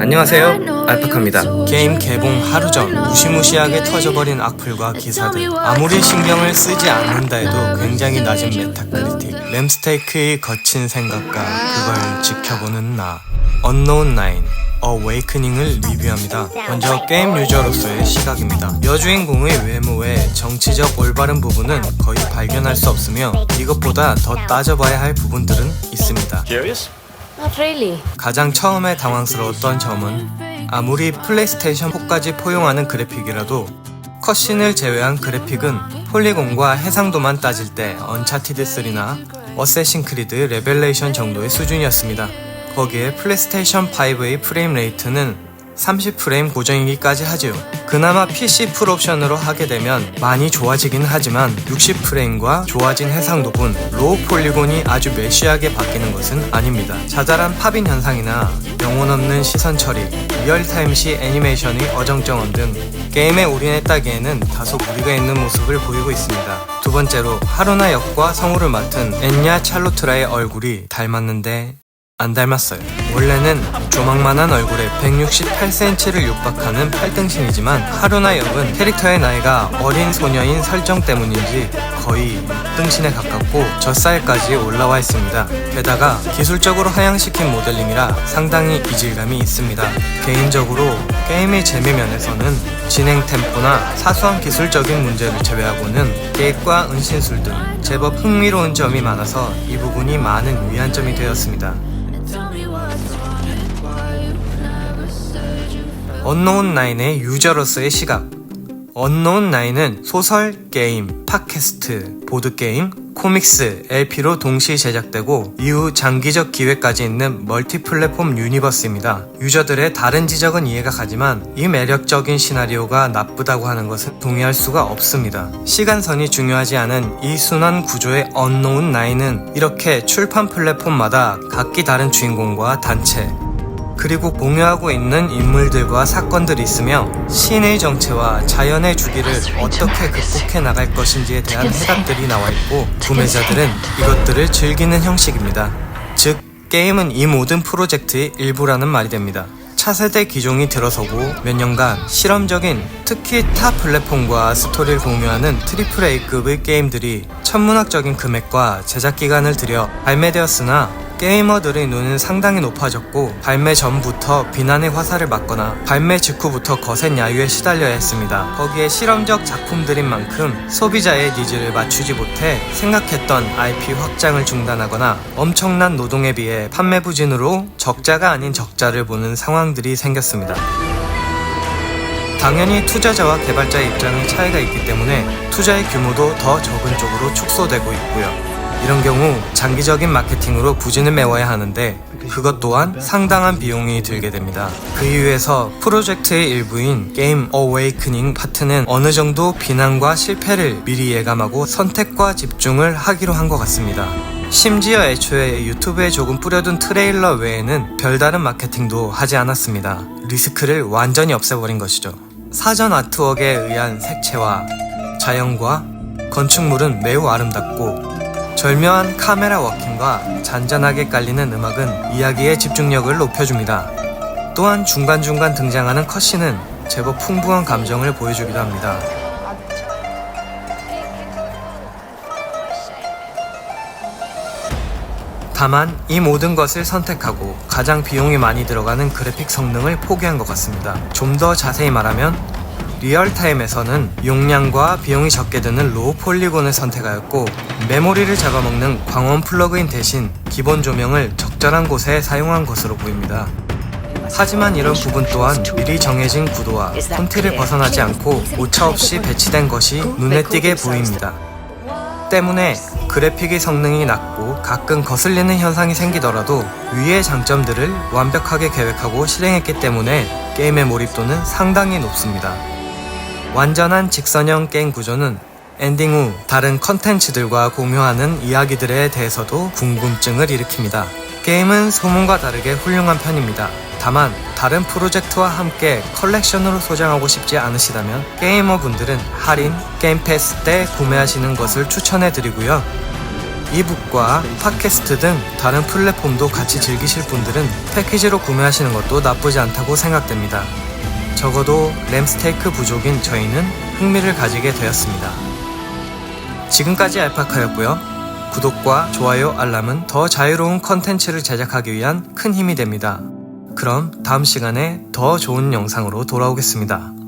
안녕하세요. 알파카입니다. 게임 개봉 하루 전 무시무시하게 터져버린 악플과 기사들. 아무리 신경을 쓰지 않는다 해도 굉장히 낮은 메타크리틱 램스테이크의 거친 생각과 그걸 지켜보는 나. 언노운 나인 어웨이크닝을 리뷰합니다. 먼저 게임 유저로서의 시각입니다. 여주인공의 외모의 정치적 올바른 부분은 거의 발견할 수 없으며 이것보다 더 따져봐야 할 부분들은 있습니다. Not really. 가장 처음에 당황스러웠던 점은 아무리 플레이스테이션 4까지 포용하는 그래픽이라도 컷신을 제외한 그래픽은 폴리곤과 해상도만 따질 때 언차티드 3나 어세신 크리드 레벨레이션 정도의 수준이었습니다. 거기에 플레이스테이션 5의 프레임 레이트는 30프레임 고정이기까지 하지요. 그나마 PC 풀옵션으로 하게 되면 많이 좋아지긴 하지만 60프레임과 좋아진 해상도군, 로우 폴리곤이 아주 메쉬하게 바뀌는 것은 아닙니다. 자잘한 팝인 현상이나 영혼 없는 시선 처리, 리얼타임 시 애니메이션의 어정쩡함 등 게임에 올인했다기에는 다소 무리가 있는 모습을 보이고 있습니다. 두 번째로 하루나 역과 성우를 맡은 엔야 찰로트라의 얼굴이 닮았는데 안 닮았어요. 원래는 조망만한 얼굴에 168cm를 육박하는 팔등신이지만 하루나 역은 캐릭터의 나이가 어린 소녀인 설정 때문인지 거의 등신에 가깝고 젖살까지 올라와 있습니다. 게다가 기술적으로 하향시킨 모델링이라 상당히 이질감이 있습니다. 개인적으로 게임의 재미 면에서는 진행 템포나 사소한 기술적인 문제를 제외하고는 계획과 은신술 등 제법 흥미로운 점이 많아서 이 부분이 많은 위안점이 되었습니다. 언노운 나인의 유저로서의 시각. 언노운 나인은 소설, 게임, 팟캐스트, 보드게임, 코믹스, LP로 동시 제작되고 이후 장기적 기획까지 있는 멀티 플랫폼 유니버스입니다. 유저들의 다른 지적은 이해가 가지만 이 매력적인 시나리오가 나쁘다고 하는 것은 동의할 수가 없습니다. 시간선이 중요하지 않은 이 순환 구조의 언노운 나인은 이렇게 출판 플랫폼마다 각기 다른 주인공과 단체, 그리고 공유하고 있는 인물들과 사건들이 있으며 신의 정체와 자연의 주기를 어떻게 극복해 나갈 것인지에 대한 해답들이 나와 있고 구매자들은 이것들을 즐기는 형식입니다. 즉 게임은 이 모든 프로젝트의 일부라는 말이 됩니다. 차세대 기종이 들어서고 몇 년간 실험적인 특히 타 플랫폼과 스토리를 공유하는 트리플 A급의 게임들이 천문학적인 금액과 제작 기간을 들여 발매되었으나 게이머들의 눈은 상당히 높아졌고 발매 전부터 비난의 화살을 맞거나 발매 직후부터 거센 야유에 시달려야 했습니다. 거기에 실험적 작품들인 만큼 소비자의 니즈를 맞추지 못해 생각했던 IP 확장을 중단하거나 엄청난 노동에 비해 판매 부진으로 적자가 아닌 적자를 보는 상황들이 생겼습니다. 당연히 투자자와 개발자의 입장의 차이가 있기 때문에 투자의 규모도 더 적은 쪽으로 축소되고 있고요. 이런 경우 장기적인 마케팅으로 부진을 메워야 하는데 그것 또한 상당한 비용이 들게 됩니다. 그 이유에서 프로젝트의 일부인 게임 어웨이크닝 파트는 어느 정도 비난과 실패를 미리 예감하고 선택과 집중을 하기로 한 것 같습니다. 심지어 애초에 유튜브에 조금 뿌려둔 트레일러 외에는 별다른 마케팅도 하지 않았습니다. 리스크를 완전히 없애버린 것이죠. 사전 아트웍에 의한 색채와 자연과 건축물은 매우 아름답고 절묘한 카메라 워킹과 잔잔하게 깔리는 음악은 이야기의 집중력을 높여줍니다. 또한 중간중간 등장하는 컷신은 제법 풍부한 감정을 보여주기도 합니다. 다만 이 모든 것을 선택하고 가장 비용이 많이 들어가는 그래픽 성능을 포기한 것 같습니다. 좀 더 자세히 말하면 리얼타임에서는 용량과 비용이 적게 드는 로우 폴리곤을 선택하였고 메모리를 잡아먹는 광원 플러그인 대신 기본 조명을 적절한 곳에 사용한 것으로 보입니다. 하지만 이런 부분 또한 미리 정해진 구도와 폰트를 벗어나지 않고 오차 없이 배치된 것이 눈에 띄게 보입니다. 때문에 그래픽의 성능이 낮고 가끔 거슬리는 현상이 생기더라도 위의 장점들을 완벽하게 계획하고 실행했기 때문에 게임의 몰입도는 상당히 높습니다. 완전한 직선형 게임 구조는 엔딩 후 다른 컨텐츠들과 공유하는 이야기들에 대해서도 궁금증을 일으킵니다. 게임은 소문과 다르게 훌륭한 편입니다. 다만 다른 프로젝트와 함께 컬렉션으로 소장하고 싶지 않으시다면 게이머 분들은 할인, 게임 패스 때 구매하시는 것을 추천해 드리고요. 이북과 팟캐스트 등 다른 플랫폼도 같이 즐기실 분들은 패키지로 구매하시는 것도 나쁘지 않다고 생각됩니다. 적어도 램스테이크 부족인 저희는 흥미를 가지게 되었습니다. 지금까지 알파카였고요. 구독과 좋아요, 알람은 더 자유로운 컨텐츠를 제작하기 위한 큰 힘이 됩니다. 그럼 다음 시간에 더 좋은 영상으로 돌아오겠습니다.